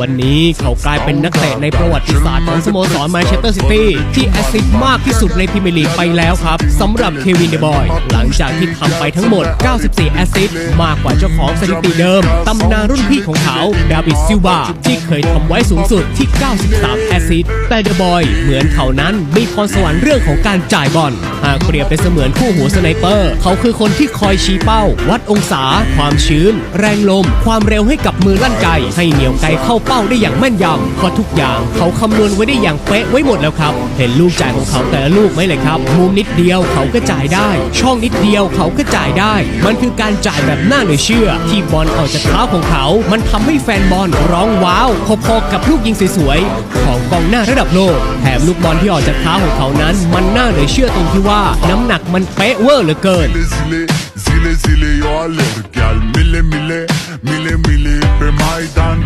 วันนี้เขากลายเป็นนักเตะในประวัติศาสตร์ของสโมสรแมนเชสเตอร์ซิตี้ที่แอสซิสต์มากที่สุดในพรีเมียร์ลีกไปแล้วครับสำหรับเควินเดบอยหลังจากที่ทำไปทั้งหมด 94 แอสซิสต์มากกว่าเจ้าของสถิติเดิมตำนานรุ่นพี่ของเขาดาวิดซิลวาที่เคยทำไว้สูงสุดที่ 93 แอสซิสต์แต่เดบอยเหมือนเขานั้นมีพรสวรรค์เรื่องของการจ่ายบอลหากเปรียบเป็นเสมือนคู่หูสไนเปอร์ เขาคือคนที่คอยชี้เป้า วัดองศา ความชื้น แรงลม ความเร็วให้กับมือลั่นไกให้เหนียวไกเข้าเป้าได้อย่างแม่นยำเพราะทุกอย่างเขาคำนวณไว้ได้อย่างเป๊ะไว้หมดแล้วครับ เห็นลูกจ่ายของเขาแต่ละลูกไหมเลยครับ มุมนิดเดียวเขาก็จ่ายได้ ช่องนิดเดียวเขาก็จ่ายได้ มันคือการจ่ายแบบน่าเหลือเชื่อ ที่บอลออกจากเท้าของเขา มันทำให้แฟนบอลร้องว้าวพอๆกับลูกยิงสวยๆของกองหน้าระดับโลกแถมลูกบอลที่ออกจากเท้าของเขานั้น มันน่าเหลือเชื่อตรงที่ว่าน้ำหนักมันเป๊ะเวอร์เหลือเกิน Zile, zile, eu alerg Al mile, mile, mile, mile Pe Maidan